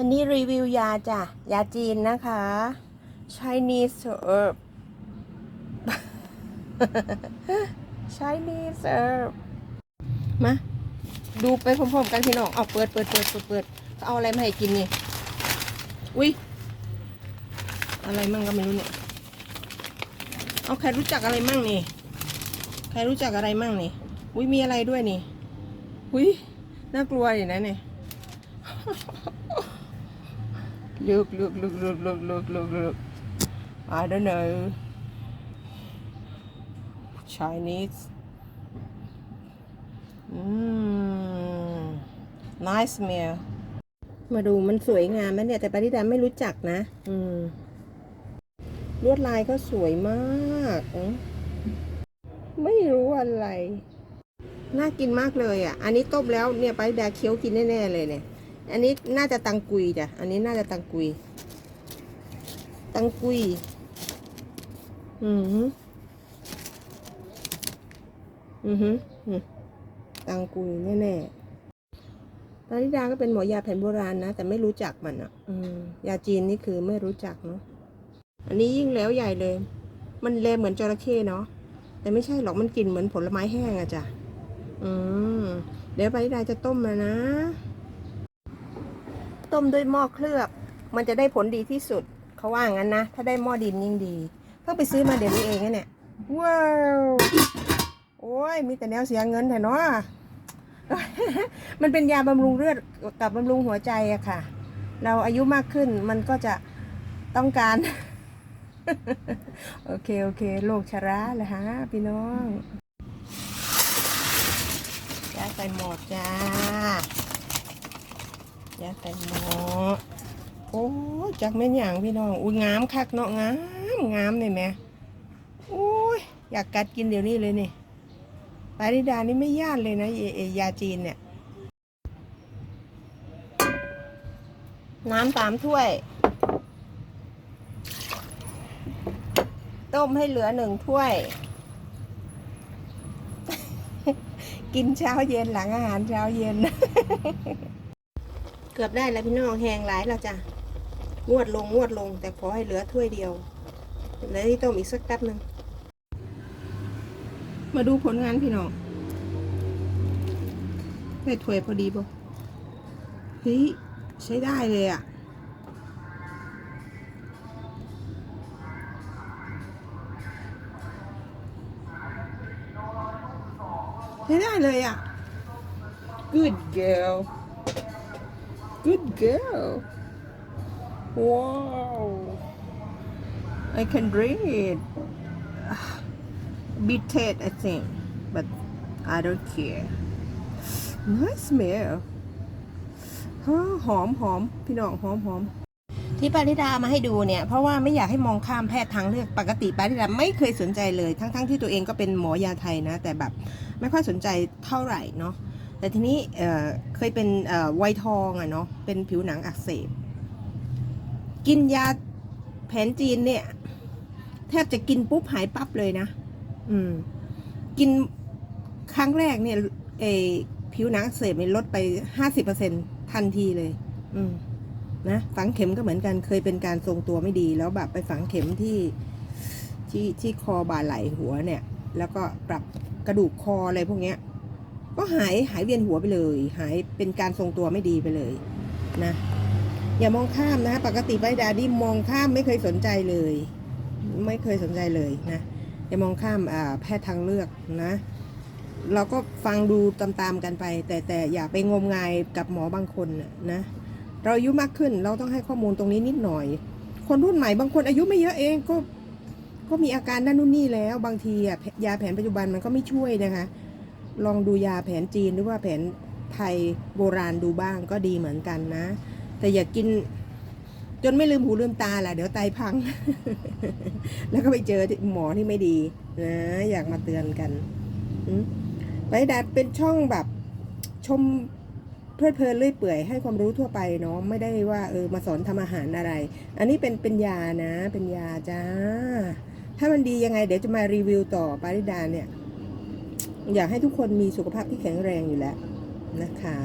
วันนี้รีวิวยาจ้ะ ยาจีนนะคะ Chinese herb Chinese herb มา ดูไปพร้อมๆกันพี่น้อง เอาเปิดเปิดเปิดเปิดเปิดเอาอะไรมาให้กินนี่ อุ้ยอะไรมั่งก็ไม่รู้เนี่ย เอาใครรู้จักอะไรมั่งนี่ ใครรู้จักอะไรมั่งนี่ อุ้ยมีอะไรด้วยนี่ อุ้ยน่ากลัวอยู่นะเนี่ย Look, look, look, look, look, look, look, look. I don't know. Chinese. Mm. Nice meal. มาดูมันสวยงามไหมเนี่ย แต่ปาริดาไม่รู้จักนะ อืมลวดลายก็สวยมากมไม่รู้อะไร น่ากินมากเลยอะ อันนี้ต้มแล้วเนี่ยไปาริดาเคี้ยวกินแน่ ๆ เลยเนี่ย อันนี้น่าจะตังกุยจ้ะ อันนี้น่าจะตังกุย ตังกุย อือหืออือหืออืมตังกุยแน่ๆปาริดาก็เป็นหมอยาแผนโบราณนะ แต่ไม่รู้จักมันอะอืมยาจีนนี่คือไม่รู้จักเนาะ อันนี้ยิ่งแล้วใหญ่เลย มันแลเหมือนจระเข้เนาะ แต่ไม่ใช่หรอก มันกลิ่นเหมือนผลไม้แห้งอะจ้ะ อืม เดี๋ยวปาริดาจะต้มมานะ ต้มด้วยหม้อเคลือบ มันจะได้ผลดีที่สุด เขาว่างั้นนะ ถ้าได้หม้อดินยิ่งดี เพิ่งไปซื้อมาเดี๋ยวนี้เองนะเนี่ย ว้าว โอ้ย มีแต่แนวเสียเงินแต่เนาะมันเป็นยาบำรุงเลือดกับบำรุงหัวใจอะค่ะ เราอายุมากขึ้นมันก็จะต้องการ โอเค โอเคโรคชราเลยฮะพี่น้องยาใส่หมดจ้า ยาใส่หมโอ้ยจักแม่นอย่างพี่น้อง อุ้ยงามคักเนาะงามงามเลยแม่โอ้ยอยากกัดกินเดี๋ยวนี้เลยนี่ปาริดานี่ไม่ย่านเลยนะเอเอยาจีนเนี่ย น้ำสามถ้วย ต้มให้เหลือหนึ่งถ้วย กินเช้าเย็นหลังอาหารเช้าเย็น เกือบได้แล้วพี่น้องแหงหลายแล้วจ้ะงวดลงงวดลง แต่ขอให้เหลือถ้วยเดียวเหลือที่ต้มอีกสักแป๊บหนึ่งมาดูผลงานพี่น้องได้ถ้วยพอดีป่ะเฮ้ยใช้ได้เลยอะใช้ได้เลยอะ good girl good girl wow I can drink it bitter I think but I don't care nice smell หอมหอมพี่น้องหอมหอมที่ปาริดามาให้ดูเนี่ย เพราะว่าไม่อยากให้มองข้ามแพทย์ทางเลือกปกติปาริดาไม่เคยสนใจเลย ทั้งๆทที่ตัวเองก็เป็นหมอยาไทยนะ แต่แบบไม่ค่อยสนใจเท่าไหร่เนาะ แต่ทีนี้เเคยเป็นไวทองอะเนาะเป็นผิวหนังอักเสบ กินยาแผนจีนเนี่ย แทบจะกินปุ๊บหายปั๊บเลยนะ อืม กินครั้งแรกเนี่ยเออผิวหนังอักเสบเนี่ยลดไปห้าสิบเปอร์เซ็นทันทีเลย อืมนะฝังเข็มก็เหมือนกันเคยเป็นการทรงตัวไม่ดีแล้วแบบไปฝังเข็มที่ที่ที่คอบ่าไหล่หัวเนี่ย แล้วก็ปรับกระดูกคออะไรพวกเนี้ย ก็หายหายเวียนหัวไปเลย หายเป็นการทรงตัวไม่ดีไปเลยนะอย่ามองข้ามนะปกติไบดาดี้มองข้ามไม่เคยสนใจเลย ไม่เคยสนใจเลยนะอย่ามองข้ามแพทย์ทางเลือกนะ เราก็ฟังดูตามๆกันไป แต่แต่อย่าไปงมงายกับหมอบางคนนะนะเราอายุมากขึ้นเราต้องให้ข้อมูลตรงนี้นิดหน่อย คนรุ่นใหม่บางคนอายุไม่เยอะเองก็ก็มีอาการนั่นนู่นนี่แล้ว บางทีอะยาแผนปัจจุบันมันก็ไม่ช่วยนะคะ ลองดูยาแผนจีนหรือว่าแผนไทยโบราณดูบ้างก็ดีเหมือนกันนะ แต่อย่ากินจนไม่ลืมหูลืมตาแหละเดี๋ยวไตพัง แล้วก็ไปเจอหมอที่ไม่ดีนะอยากมาเตือนกันไปดัดเป็นช่องแบบชมเพลิดเพลินเลื่อยเปื่อยให้ความรู้ทั่วไปเนาะไม่ได้ว่าเออมาสอนทำอาหารอะไร อันนี้เป็นเป็นยานะ เป็นยาจ้า ถ้ามันดียังไงเดี๋ยวจะมารีวิวต่อปาริดาเนี่ย อยากให้ทุกคนมีสุขภาพที่แข็งแรงอยู่แล้วนะคะ